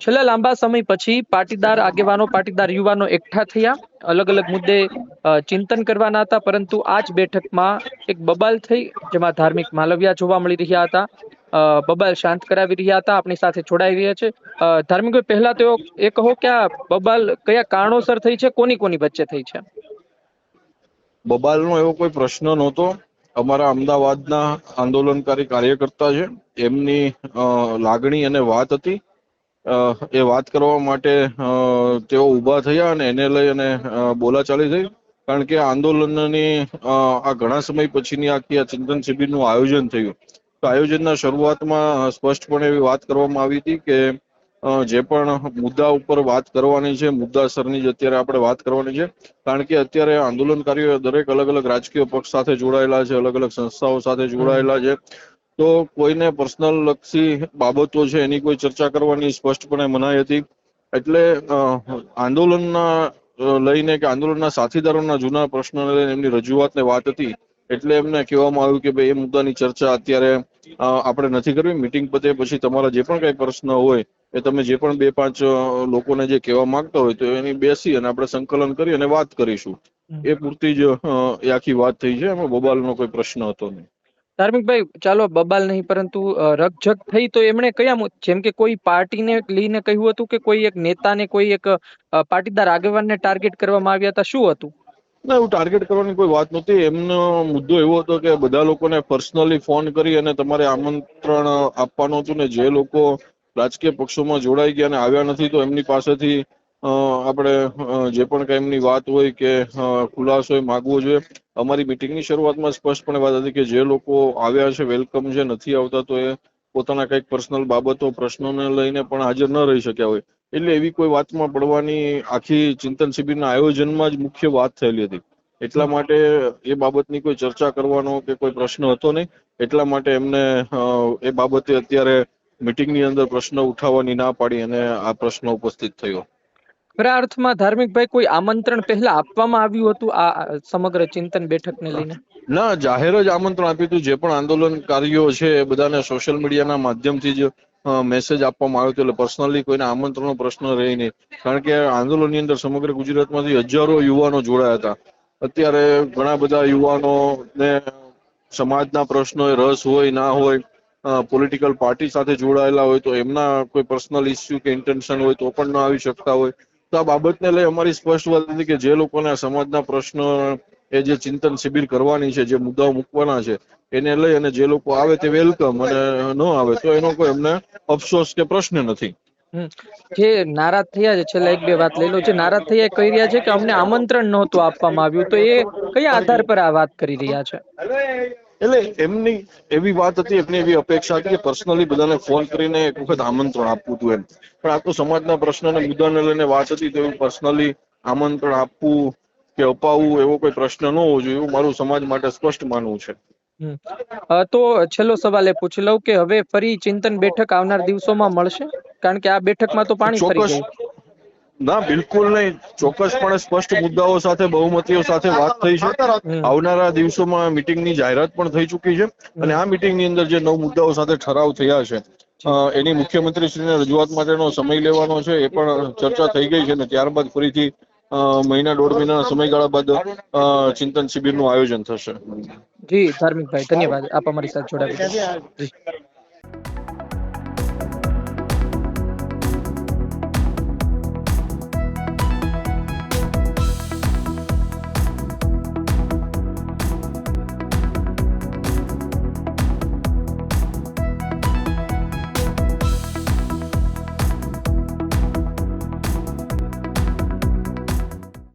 છેલ્લા લાંબા સમય પછી પાટીદાર આગેવાનો, પાટીદાર યુવાનો એકઠા થયા. અલગ અલગ મુદ્દે ચિંતન કરવાના હતા, પરંતુ આ જ બેઠકમાં એક બબાલ થઈ, જેમાં ધાર્મિક માલવ્યા જોવા મળી રહ્યા હતા. બબાલ શાંત કરાવી રહ્યા હતા, આપણી સાથે જોડાઈ રહ્યા છે. ધાર્મિક, પહેલા તો એ કહો કે આ બબાલ કયા કારણોસર થઈ છે, કોની કોની વચ્ચે થઈ છે? બબાલનો એવો કોઈ પ્રશ્ન નહોતો. અમારા અમદાવાદના આંદોલનકારી કાર્યકર્તા છે. એમની લાગણી અને વાત હતી. એ વાત કરવા માટે તેઓ ઊભા થયા અને એને લઈ અને બોલાચાલી થઈ. કારણ કે આંદોલનની આ ઘણા સમય પછીની આખી આ ચિંતન શિબિરનું આયોજન થયું. તો આયોજનના શરૂઆતમાં સ્પષ્ટપણે એવી વાત કરવામાં આવી હતી કે જે પણ મુદ્દા ઉપર વાત કરવાની છે મુદ્દાસરની જ અત્યારે આપણે વાત કરવાની છે. કારણ કે અત્યારે આંદોલનકારીઓ દરેક અલગ અલગ રાજકીય પક્ષ સાથે જોડાયેલા છે, અલગ અલગ સંસ્થાઓ સાથે જોડાયેલા છે. તો કોઈને પર્સનલ લક્ષી બાબતો છે એની કોઈ ચર્ચા કરવાની સ્પષ્ટપણે મનાઈ હતી. એટલે આંદોલનના લઈને કે આંદોલનના સાથીદારોના જૂના પ્રશ્નોને લઈને એમની રજૂઆતને વાત હતી એટલે એમને કહેવામાં આવ્યું કે ભાઈ એ મુદ્દાની ચર્ચા અત્યારે આપણે નથી કરવી. મીટિંગ પતે પછી તમારા જે પણ કઈ પ્રશ્ન હોય એ તમે જે પણ બે પાંચ લોકોને જે કહેવા માંગતા હોય તો એની બેસી અને આપણે સંકલન કરી અને વાત કરીશું. એ પૂરતી જ એ આખી વાત થઈ છે. એમાં બોબાલનો કોઈ પ્રશ્ન હતો નહીં. ધાર્મિકભાઈ, ચાલો, બબાલ નહીં, પરંતુ રકઝક થઈ તો એમણે કયા જેમ કે કોઈ પાર્ટીને લઈને કહ્યું હતું કે કોઈ એક નેતાને, કોઈ એક પાટીદાર આગેવાનને ટાર્ગેટ કરવામાં આવ્યા હતા, શું હતું? ના, એવું ટાર્ગેટ કરવાની કોઈ વાત નહોતી. એમનો મુદ્દો એવો હતો કે બધા લોકોને પર્સનલી ફોન કરી અને તમારે આમંત્રણ આપવાનું હતું ને જે લોકો રાજકીય પક્ષોમાં જોડાઈ ગયા અને આવ્યા નથી, તો એમની પાસેથી આપણે જે પણ કાંઈ એમની વાત હોય કે ખુલાસો એ માગવો જોઈએ. અમારી મિટિંગની શરૂઆતમાં સ્પષ્ટપણે વાત હતી કે જે લોકો આવ્યા છે વેલકમ છે, નથી આવતા, તો એ પોતાના કંઈક પર્સનલ બાબતો, પ્રશ્નોને લઈને પણ હાજર ન રહી શક્યા હોય. એટલે એવી કોઈ વાતમાં પડવાની આખી ચિંતન શિબિરના આયોજનમાં જ મુખ્ય વાત થયેલી હતી. એટલા માટે એ બાબતની કોઈ ચર્ચા કરવાનો કે કોઈ પ્રશ્ન હતો નહીં. એટલા માટે એમને એ બાબતે અત્યારે મિટિંગની અંદર પ્રશ્ન ઉઠાવવાની ના પાડી અને આ પ્રશ્ન ઉપસ્થિત થયો. ખરા અર્થમાં ધાર્મિકભાઈ કોઈ આમંત્રણ પહેલા આપવામાં આવ્યું હતું આ આ સમગ્ર ચિંતન બેઠકને લઈને? ના, જાહેર જ આમંત્રણ આપ્યું હતું. જે પણ આંદોલનકારીઓ છે એ બધાને સોશિયલ મીડિયાના માધ્યમથી જ મેસેજ આપવામાં આવ્યો હતો. એટલે પર્સનલી કોઈને આમંત્રણનો પ્રશ્ન રહે નહીં. કારણ કે આંદોલનની અંદર સમગ્ર ગુજરાતમાંથી હજારો યુવાનો જોડાયા હતા. અત્યારે ઘણા બધા યુવાનો ને સમાજના પ્રશ્નો રસ હોય, ના હોય પોલિટિકલ પાર્ટી સાથે જોડાયેલા હોય, તો એમના કોઈ પર્સનલ ઇસ્યુ કે ઇન્ટેન્શન હોય તો પણ ના આવી શકતા હોય. તો આ બાબતને લઈ અમારી સ્પષ્ટ વાત હતી કે જે લોકોને સમાજના પ્રશ્નો એ જે ચિંતન શિબિર કરવાની છે, જે મુદ્દાઓ મૂકવાના છે, એને લઈ અને જે લોકો આવે તે વેલકમ અને ન આવે તો એનો કોઈ અમને અફસોસ કે પ્રશ્ન નથી. જે નારાજ થયા છે, છેલ્લા એક બે વાત લઈ લો, જે નારાજ થયા કહી રહ્યા છે કે અમને આમંત્રણ નહોતું આપવામાં આવ્યું, તો એ કયા આધાર પર આ વાત કરી રહ્યા છે એટલે એમની એવી વાત હતી એમની એવી અપેક્ષા હતી કે પર્સનલી બધાને ફોન કરીને એક વખત આમંત્રણ આપવું હતું એમ. પણ આ તો સમાજના પ્રશ્નને મુદ્દાને લઈને વાત હતી તો એવું પર્સનલી આમંત્રણ આપવું કે અપાવવું એવો કોઈ પ્રશ્ન ન હોવો જોઈએ એવું મારું સમાજ માટે સ્પષ્ટ માનવું છે. તો છેલ્લો સવાલ એ પૂછી લઉં કે હવે ફરી ચિંતન બેઠક આવનાર દિવસોમાં મળશે? કારણ કે આ બેઠકમાં તો પાણી ફરી ગયું ના બિલકુલ નહીં. ચોક્કસપણે સ્પષ્ટ મુદ્દાઓ સાથે બહુમતીઓ સાથે વાત થઈ છે. આવનારા દિવસોમાં મિટિંગની જાહેરાત પણ થઈ ચૂકી છે અને આ મિટિંગની અંદર જે નવ મુદ્દાઓ સાથે ઠરાવ થયા છે એની મુખ્યમંત્રીશ્રીને રજૂઆત માટેનો સમય લેવાનો છે એ પણ ચર્ચા થઈ ગઈ છે અને ત્યારબાદ ફરીથી મહિના દોઢ મહિનાના સમયગાળા બાદ ચિંતન શિબિરનું આયોજન થશે. જી ધાર્મિકભાઈ ધન્યવાદ. આપ અમારી સાથે જોડાવ્યા જી.